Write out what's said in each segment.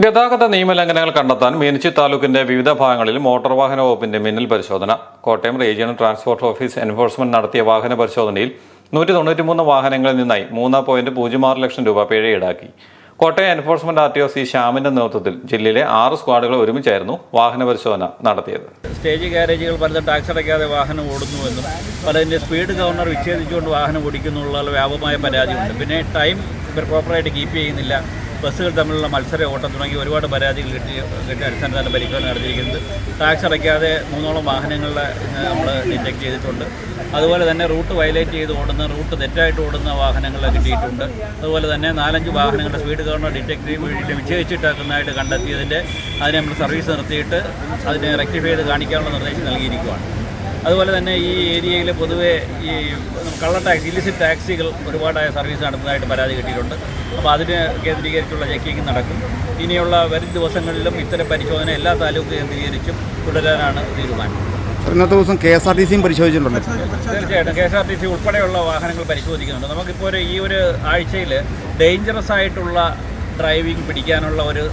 ഗതാഗത നിയമലംഘനങ്ങൾ കണ്ടെത്താൻ മീനച്ചി താലൂക്കിന്റെ വിവിധ ഭാഗങ്ങളിൽ മോട്ടോർ വാഹന വകുപ്പിന്റെ മിന്നൽ പരിശോധന. Kottayam regional transport office enforcement നടത്തിയ വാഹന പരിശോധനയിൽ നൂറ്റി തൊണ്ണൂറ്റിമൂന്ന് വാഹനങ്ങളിൽ നിന്നായി മൂന്ന് പോയിന്റ് പൂജ്യം ആറ് ലക്ഷം രൂപ പിഴ ഈടാക്കി Kottayam enforcement R T O C ശ്യാമിന്റെ നേതൃത്വത്തിൽ ജില്ലയിലെ ആറ് സ്ക്വാഡുകൾ ഒരുമിച്ചായിരുന്നു വാഹന പരിശോധന നടത്തിയത്. സ്റ്റേജ് ഗാരേജുകൾ പലതും ടാക്സ് അടയ്ക്കാതെ വാഹനം ഓടുന്നുവെന്നും പലതിന്റെ സ്പീഡ് ഗവർണർ വിച്ഛേദിച്ചുകൊണ്ട് വാഹനം ഓടിക്കുന്നുള്ള വ്യാപകമായ പരാതിയുണ്ട്. പിന്നെ ടൈം ഇവർ പ്രോപ്പറായിട്ട് കീപ്പ് ചെയ്യുന്നില്ല. ബസ്സുകൾ തമ്മിലുള്ള മത്സര ഓട്ടം തുടങ്ങി ഒരുപാട് പരാതികൾ കിട്ടി കിട്ടിയ അടിസ്ഥാനത്തിലാണ് പരിശോധന നടത്തിയിരിക്കുന്നത്. ടാക്സ് അടയ്ക്കാതെ മൂന്നോളം വാഹനങ്ങളെ നമ്മൾ ഡിറ്റക്ട് ചെയ്തിട്ടുണ്ട്. അതുപോലെ തന്നെ റൂട്ട് വയലേറ്റ് ചെയ്ത് ഓടുന്ന റൂട്ട് തെറ്റായിട്ട് ഓടുന്ന വാഹനങ്ങൾ കിട്ടിയിട്ടുണ്ട്. അതുപോലെ തന്നെ നാലഞ്ച് വാഹനങ്ങളുടെ സ്പീഡ് ഗവർണർ ഡിറ്റക്ട് വേണ്ടിയിട്ട് വിച്ഛേദിച്ചിട്ടാക്കുന്നതായിട്ട് കണ്ടെത്തിയതിന്റെ അതിനെ നമ്മൾ സർവീസ് നിർത്തിയിട്ട് അതിനെ റെക്ടിഫൈ ചെയ്ത് കാണിക്കാനുള്ള നിർദ്ദേശം നൽകിയിരിക്കുകയാണ് അതുപോലെ തന്നെ ഈ ഏരിയയിൽ പൊതുവെ ഈ കള്ള ടാക്സി ഇലിസിറ്റ് ടാക്സികൾ ഒരുപാടായ സർവീസ് നടത്തുന്നതായിട്ട് പരാതി കിട്ടിയിട്ടുണ്ട്. അപ്പോൾ അതിന് കേന്ദ്രീകരിച്ചുള്ള ചെക്കിംഗ് നടക്കും. ഇനിയുള്ള വരും ദിവസങ്ങളിലും ഇത്തരം പരിശോധന എല്ലാ താലൂക്ക് കേന്ദ്രീകരിച്ചും തുടരാനാണ് തീരുമാനം. ഇന്നത്തെ ദിവസം കെ എസ് ആർ ടി സിയും പരിശോധിച്ചിട്ടുണ്ട്. തീർച്ചയായിട്ടും. K S R T C ഉൾപ്പെടെയുള്ള വാഹനങ്ങൾ പരിശോധിക്കുന്നുണ്ട്. നമുക്കിപ്പോൾ ഒരു ഈ ഒരു ആഴ്ചയിൽ ഡേഞ്ചറസ് ആയിട്ടുള്ള ഡ്രൈവിംഗ് പിടിക്കാനുള്ള ഒരു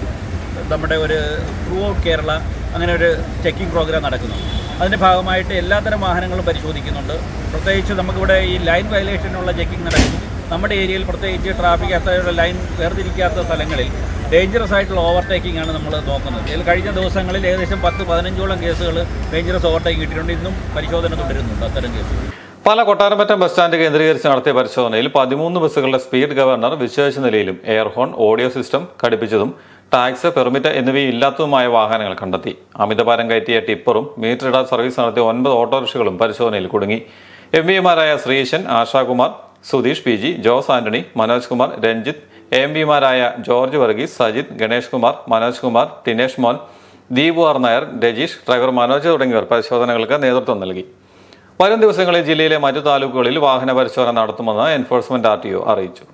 നമ്മുടെ ഒരു ത്രൂ ഔട്ട് കേരള അങ്ങനെ ഒരു ചെക്കിംഗ് പ്രോഗ്രാം നടക്കുന്നുണ്ട്. അതിന്റെ ഭാഗമായിട്ട് എല്ലാത്തരം വാഹനങ്ങളും പരിശോധിക്കുന്നുണ്ട്. പ്രത്യേകിച്ച് നമുക്കിവിടെ ഈ ലൈൻ വയലേഷനുള്ള ചെക്കിംഗ് നടക്കുന്നു. നമ്മുടെ ഏരിയയിൽ പ്രത്യേകിച്ച് ട്രാഫിക് അത്തരത്തിലുള്ള ലൈൻ വേർതിരിക്കാത്ത സ്ഥലങ്ങളിൽ ഡേഞ്ചറസ് ആയിട്ടുള്ള ഓവർടേക്കിംഗ് ആണ് നമ്മൾ നോക്കുന്നത്. ഇതിൽ കഴിഞ്ഞ ദിവസങ്ങളിൽ ഏകദേശം പത്ത് പതിനഞ്ചോളം കേസുകൾ ഡേഞ്ചറസ് ഓവർടേക്കിംഗ് കിട്ടിയിട്ടുണ്ട്. ഇന്നും പരിശോധന തുടരുന്നുണ്ട് അത്തരം കേസുകൾ. പല കൊട്ടാരമറ്റം ബസ് സ്റ്റാൻഡ് കേന്ദ്രീകരിച്ച് നടത്തിയ പരിശോധനയിൽ പതിമൂന്ന് ബസ്സുകളുടെ സ്പീഡ് ഗവർണർ വിശേഷ നിലയിലും എയർ ഹോൺ ഓഡിയോ സിസ്റ്റം ഘടിപ്പിച്ചതും ടാക്സ് പെർമിറ്റ് എന്നിവയില്ലാത്തതുമായ വാഹനങ്ങൾ കണ്ടെത്തി. അമിതഭാരം കയറ്റിയ ടിപ്പറും മീറ്റർ ഇടാ സർവീസ് നടത്തിയ ഒൻപത് ഓട്ടോറിക്ഷകളും പരിശോധനയിൽ കുടുങ്ങി. M പിമാരായ Sreesan Ashakumar Sudheesh P G Jose Antony Manoj Kumar Ranjith M പിമാരായ George Varghese Sajith Ganesh Kumar Manoj Kumar Tinesh Mon Deepu R Nair Rajeesh driver Manoj തുടങ്ങിയവർ പരിശോധനകൾക്ക് നേതൃത്വം നൽകി. വരും ദിവസങ്ങളിൽ ജില്ലയിലെ മറ്റു താലൂക്കുകളിൽ വാഹന പരിശോധന നടത്തുമെന്ന് എൻഫോഴ്സ്മെന്റ് ആർ അറിയിച്ചു.